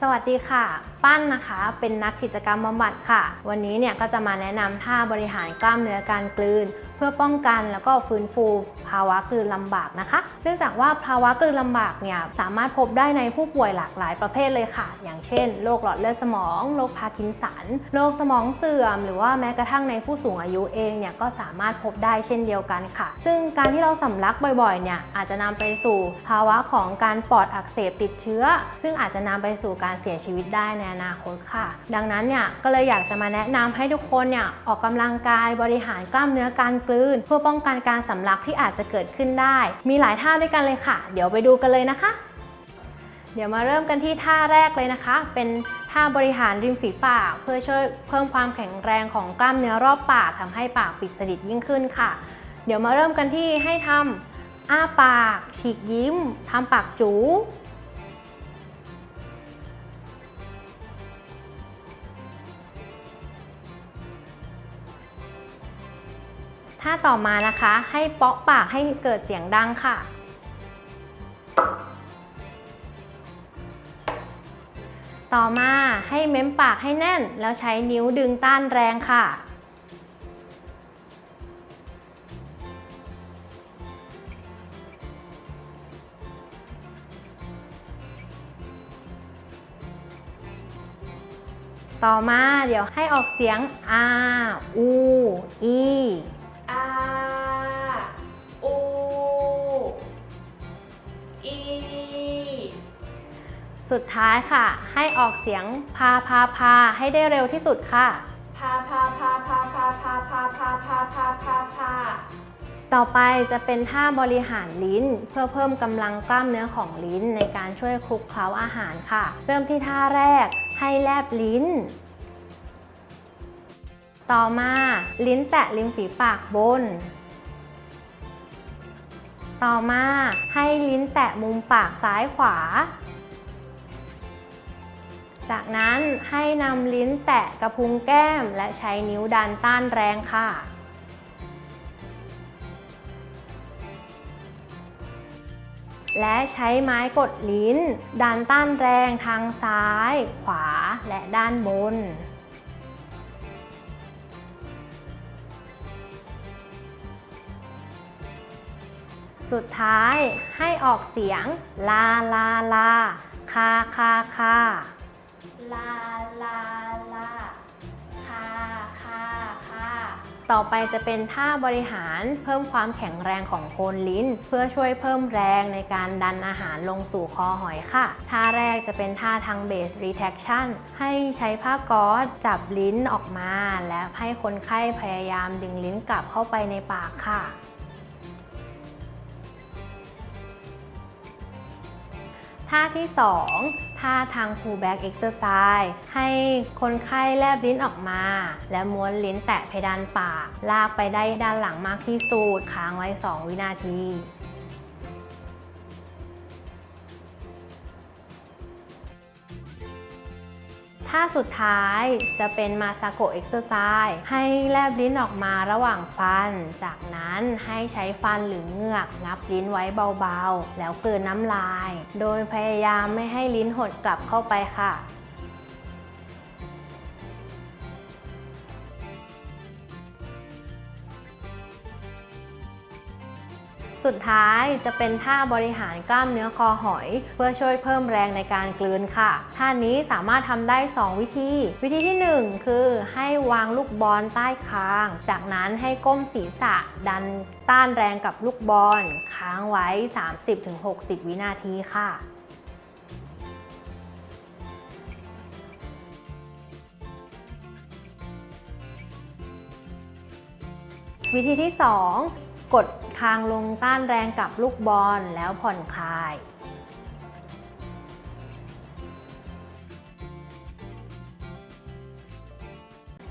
สวัสดีค่ะ ปั้นนะคะ เป็นนักกิจกรรมบำบัดค่ะ วันนี้เนี่ยก็จะมาแนะนำท่าบริหารกล้ามเนื้อการกลืน เพื่อป้องกันแล้วก็ฟื้นฟูภาวะกลืนลำบากนะคะ เนื่องจากว่าภาวะกลืนลำบากเนี่ยสามารถพบได้ในผู้ป่วยหลากหลายประเภทเลยค่ะ อย่างเช่นโรคหลอดเลือดสมองโรคพาร์กินสันโรคสมองเสื่อม หรือว่าแม้กระทั่งในผู้สูงอายุเองเนี่ยก็สามารถพบได้เช่นเดียวกันค่ะ ซึ่งการที่เราสำลักบ่อยๆเนี่ยอาจจะนำไปสู่ภาวะของการปอดอักเสบติดเชื้อ ซึ่งอาจจะนำไปสู่การเสียชีวิตได้ในอนาคตค่ะ ดังนั้นเนี่ยก็เลยอยากจะมาแนะนำให้ทุกคนเนี่ยออกกำลังกายบริหารกล้ามเนื้อการกลืน เพื่อป้องกันการสำลักที่อาจจะเกิดขึ้นได้ มีหลายท่าด้วยกันเลยค่ะ เดี๋ยวไปดูกันเลยนะคะ เดี๋ยวมาเริ่มกันที่ท่าแรกเลยนะคะ เป็นท่าบริหารริมฝีปากเพื่อช่วยเพิ่มความแข็งแรงของกล้ามเนื้อรอบปากทำให้ปากปิดสนิทยิ่งขึ้นค่ะ เดี๋ยวมาเริ่มกันที่ให้ทำอ้าปาก ฉีกยิ้ม ทำปากจู ท่าต่อมานะคะ ให้เปาะปากให้เกิดเสียงดังค่ะ ต่อมาให้เม้มปากให้แน่น แล้วใช้นิ้วดึงต้านแรงค่ะ ต่อมาเดี๋ยวให้ออกเสียงอาอูอี อาอูอีสุดท้ายค่ะ ให้ออกเสียงพาพาพาให้ได้เร็วที่สุดค่ะ พาพาพาพาพาพาพาพาพาพาพาพาต่อไปจะเป็นท่าบริหารลิ้น เพื่อเพิ่มกำลังกล้ามเนื้อของลิ้นในการช่วยคลุกเคล้าอาหารค่ะ เริ่มที่ท่าแรกให้แลบลิ้น ต่อมาลิ้นแตะริมฝีปากบน ต่อมาให้ลิ้นแตะมุมปากซ้ายขวา จากนั้นให้นำลิ้นแตะกระพุ้งแก้มและใช้นิ้วดันต้านแรงค่ะและใช้ไม้กดลิ้น ดันต้านแรงทางซ้าย ขวาและด้านบน สุดท้ายให้ออกเสียง ลาลาลา คาคาคาลาลาลาคาคาคาต่อไปจะเป็นท่าบริหารเพิ่มความแข็งแรงของโคนลิ้น เพื่อช่วยเพิ่มแรงในการดันอาหารลงสู่คอหอยค่ะ ท่าแรกจะเป็นท่าทางเบส retraction ให้ใช้ผ้าก๊อซจับลิ้นออกมา และให้คนไข้พยายามดึงลิ้นกลับเข้าไปในปากค่ะ ท่าที่ 2 ท่าทาง pull back exercise ให้คนไข้แลบลิ้นออกมา และม้วนลิ้นแตะเพดานปาก ลากไปได้ด้านหลังมากที่สุดค้างไว้ 2 วินาที ท่าสุดท้ายจะเป็นมาซาโกเอ็กซ์ไซส์ให้แลบลิ้นออกมาระหว่างฟัน จากนั้นให้ใช้ฟันหรือเหงือกงับลิ้นไว้เบาๆ แล้วกลืนน้ำลาย โดยพยายามไม่ให้ลิ้นหดกลับเข้าไปค่ะ สุดท้ายจะเป็นท่าบริหารกล้ามเนื้อคอหอย เพื่อช่วยเพิ่มแรงในการกลืนค่ะ ท่านี้สามารถทำได้ 2 วิธี วิธีที่ 1 คือให้วางลูกบอลใต้คาง จากนั้นให้ก้มศีรษะดันต้านแรงกับลูกบอลค้างไว้ 30-60 วินาทีค่ะวิธีที่ 2 กด คางลงต้านแรงกับลูกบอลแล้วผ่อนคลาย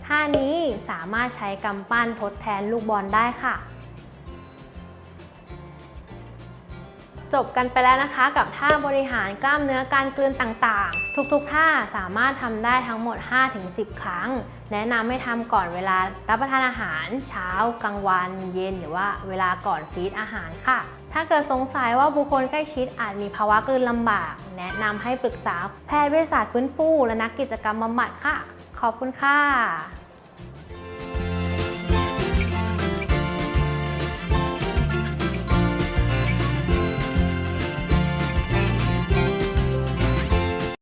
ท่านี้สามารถใช้กำปั้นทดแทนลูกบอลได้ค่ะ จบกันไปแล้วนะคะกับท่าบริหารกล้ามเนื้อการกลืนต่างๆ ทุกๆ ท่าสามารถทำได้ทั้งหมด 5-10 ครั้ง แนะนำให้ทำก่อนเวลารับประทานอาหารเช้ากลางวัน เย็นหรือว่าเวลาก่อนฟีดอาหารค่ะ ถ้าเกิดสงสัยว่าบุคคลใกล้ชิดอาจมีภาวะกลืนลำบาก แนะนำให้ปรึกษาแพทย์เวชศาสตร์ฟื้นฟู และนักกิจกรรมบำบัดค่ะ ขอบคุณค่ะ